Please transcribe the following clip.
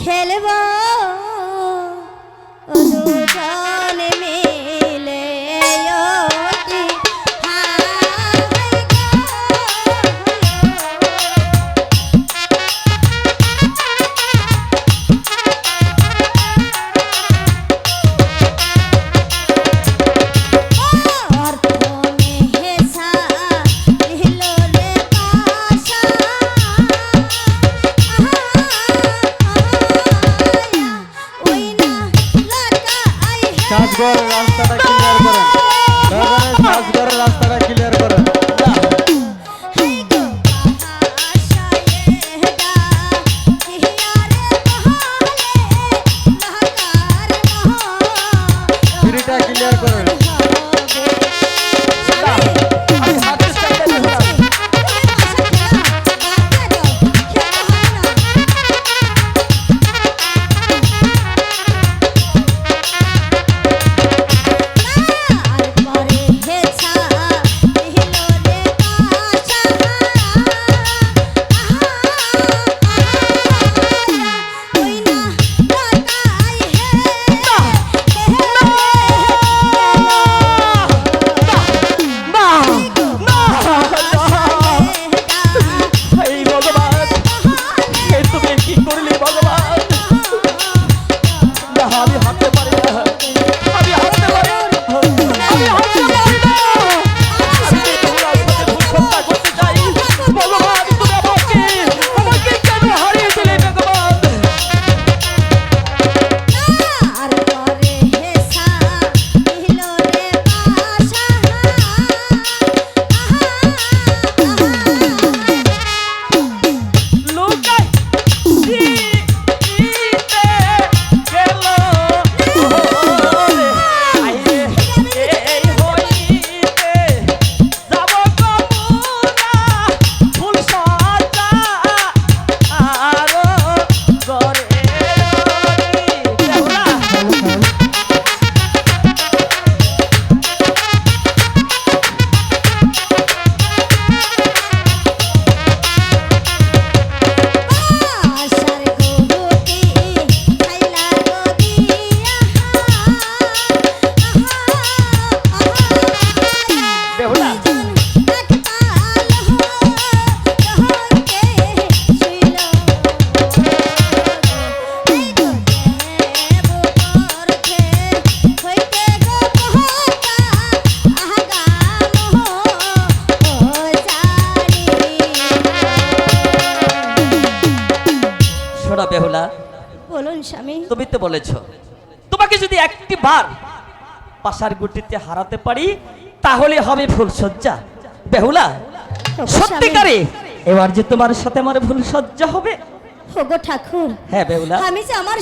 খেলবা। সাজগড় রাস্তাটা ক্লিয়ার করেন। সাজগড়ের রাস্তাটা ক্লিয়ার করেন। না বেহুলা। বলুন স্বামী। তুমি তো বলেছ তোমাকে যদি একটি বার পাশার গুটিতে হারাতে পারি তাহলে হবে ফুলসজ্জা বেহুলা হ্যাঁ, সত্যিকারে এবার যে তোমার সাথে আমার ভুল সজ্জা হবে। ঠাকুর হ্যাঁ বেহুলা। আমি যে আমার